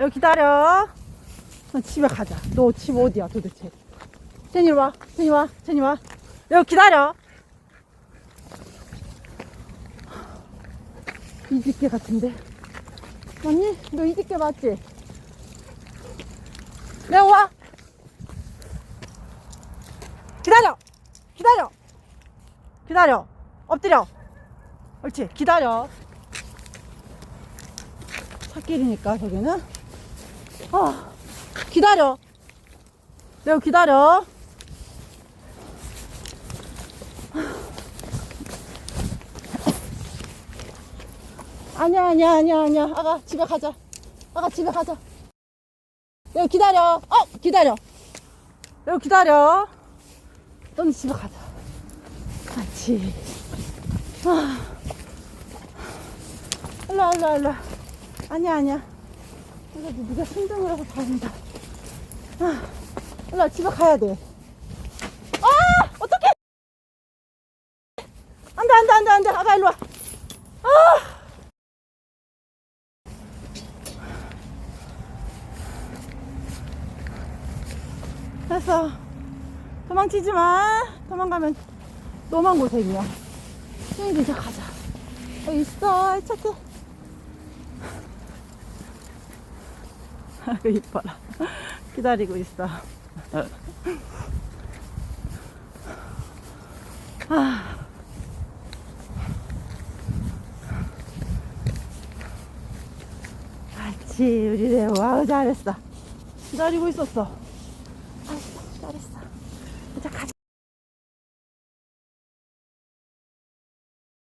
여기 기다려. 나 집에 가자. 너 집 어디야 도대체? 제니 와. 제니 와. 제니 와. 여기 기다려. 이집게 같은데. 맞니? 너 이집게 맞지? 내가 와. 기다려. 기다려. 기다려. 엎드려. 옳지. 기다려. 찻길이니까 저기는. 아, 기다려. 내가 기다려. 아니야, 아니야, 아니야, 아니야. 아가, 집에 가자. 아가, 집에 가자. 여기 기다려. 어, 기다려. 여기 기다려. 너는 집에 가자. 그렇지. 아. 일로 와, 일로 와, 일로 와. 아니야, 아니야. 그래도 네가 순둥이라서 다행이다. 아, 일로 와, 집에 가야 돼. 아! 어떡해! 안 돼, 안 돼, 안 돼, 안 돼. 아가, 일로 와. 아! 됐어. 도망치지 마. 도망가면 너만 고생이야. 수인이 이제 가자. 여기 있어. 착해. 이뻐라. 기다리고 있어. 아. 같이 우리 네 와우 잘했어. 기다리고 있었어. 잘했어. 자, 같이.